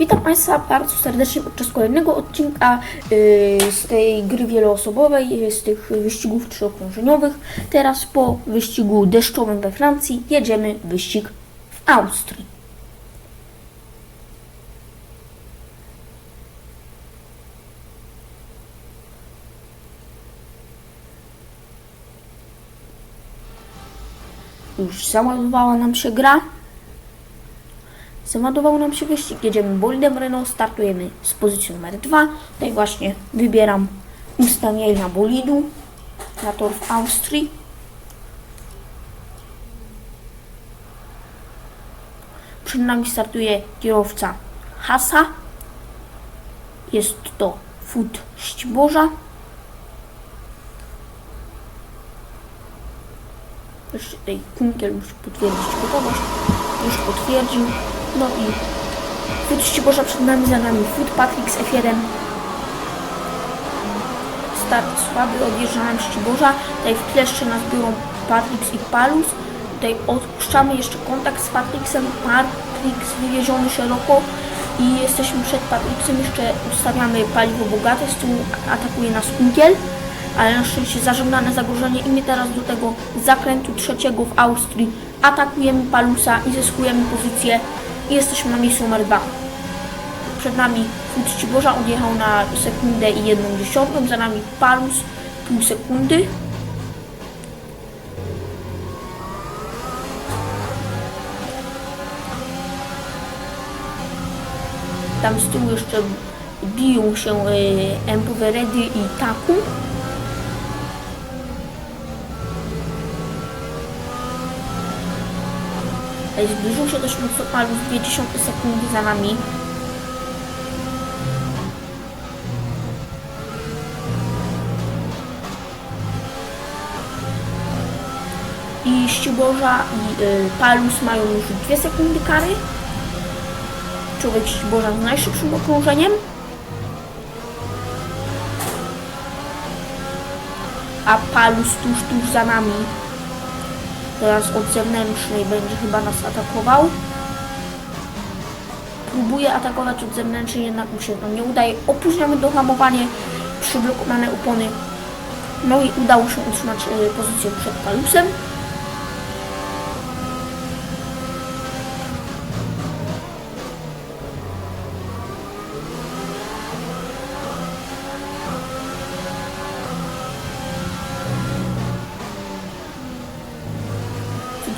Witam Państwa bardzo serdecznie podczas kolejnego odcinka yy, z tej gry wieloosobowej, yy, z tych wyścigów trzyokrążeniowych. Teraz po wyścigu deszczowym we Francji jedziemy wyścig w Austrii. Już załadowała nam się gra. Załadował nam się wyścig, jedziemy bolidem Renault, startujemy z pozycji numer 2. Tutaj właśnie wybieram ustawienia bolidu na tor w Austrii. Przed nami startuje kierowca Hasa. Jest to Food Ściborza. Jeszcze tutaj Kunkiel musi potwierdzić gotowość. Już potwierdził. No i Food Ściborza przed nami, za nami Food Patrix F1. Start słaby, odjeżdżałem Ściborza. Tutaj w tle jeszcze nas biorą Patrix i Palus. Tutaj odpuszczamy jeszcze kontakt z Patrixem. Patrix wywieziony szeroko i jesteśmy przed Patrixem. Jeszcze ustawiamy paliwo bogate. Z tyłu atakuje nas Kunkiel ale na szczęście zażegnane zagrożenie i my teraz do tego zakrętu trzeciego w Austrii atakujemy Palusa i zyskujemy pozycję i jesteśmy na miejscu numer dwa. Przed nami Food Ściborza odjechał na sekundę i jedną dziesiątą, za nami Palus pół sekundy. Tam z tyłu jeszcze biją się y, Empoweredy i Taku. Zbliżył się dość mocno Palus, 20 sekundy za nami. I Ściborza i y, Palus mają już 2 sekundy kary. Człowiek Ściborza z najszybszym okrążeniem. A Palus tuż, tuż za nami Teraz od zewnętrznej będzie chyba nas atakował. Próbuje atakować od zewnętrznej, jednak mu się to nie udaje. Opóźniamy dohamowanie, przyblokowane opony. No i udało się utrzymać y, pozycję przed Palusem.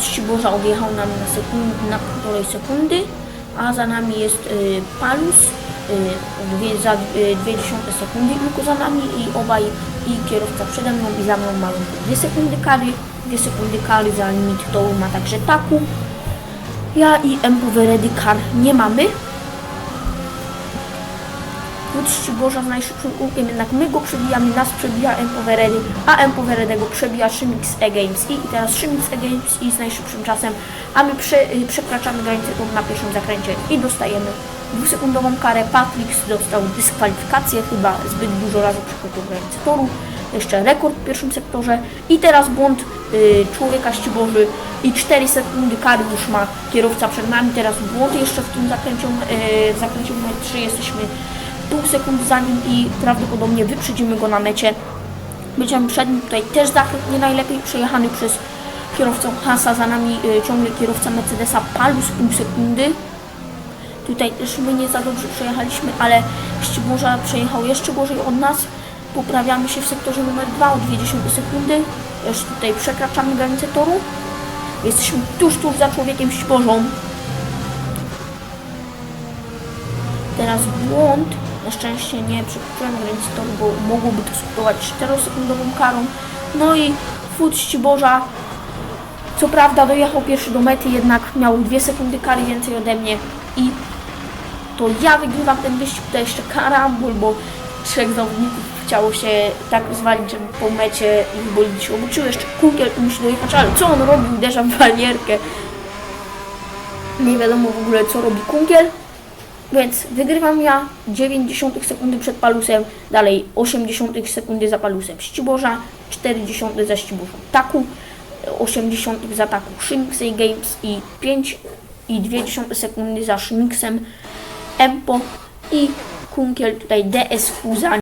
Ściborza odjechał nam na, sekund, na półtorej sekundy, a za nami jest y, Palus, y, dwie, za y, dwie dziesiąte sekundy tylko za nami i obaj, i kierowca przede mną i za mną mają dwie sekundy kary, dwie sekundy kary za limit toru ma także Taku. Ja i Empoweredy kar nie mamy. Wódz Ściborza z najszybszym kółkiem, jednak my go przebijamy, nas przebija Empoweredy, a Empoweredego przebija Szymix E-Games i, i teraz Szymix E-Games i z najszybszym czasem, a my prze, y, przekraczamy granicę na pierwszym zakręcie i dostajemy dwusekundową karę. Patrix dostał dyskwalifikację, chyba zbyt dużo razy przekroczył granicę toru. Jeszcze rekord w pierwszym sektorze i teraz błąd y, człowieka Ściborzy i 4 sekundy kary już ma kierowca przed nami. Teraz błąd jeszcze w tym zakręcie, y, w zakręcie numer 3 jesteśmy pół sekundy za nim i prawdopodobnie wyprzedzimy go na mecie. Będziemy przed nim tutaj też zakręt nie najlepiej przejechany przez kierowcę Hasa, za nami y, ciągle kierowca Mercedesa Palus pół sekundy. Tutaj też my nie za dobrze przejechaliśmy, ale Ściborza przejechał jeszcze gorzej od nas. Poprawiamy się w sektorze numer 2 o 20 sekundy. Jeszcze tutaj przekraczamy granicę toru. Jesteśmy tuż, tuż za człowiekiem Ściborzą. Teraz błąd. Na szczęście nie przekroczyłem granicy toru, bo mogłoby to skutkować 4-sekundową karą. No i Food Ściborza co prawda dojechał pierwszy do mety, jednak miał 2 sekundy kary więcej ode mnie i to ja wygrywam ten wyścig, to jeszcze karambol, bo trzech zawodników chciało się tak zwalić, żeby po mecie ich bolid się obuczył. Jeszcze Kunkiel musi dojechać, ale co on robi? Uderza w walierkę. Nie wiadomo w ogóle co robi Kunkiel. Więc wygrywam ja 90 sekundy przed Palusem, dalej 80 sekundy za Palusem Ściborza, 40 za Ściborzą Taku, 80 za Taku Szymixej Games i 5 i 2 sekundy za Szymixem Empo i Kunkiel tutaj DSQ za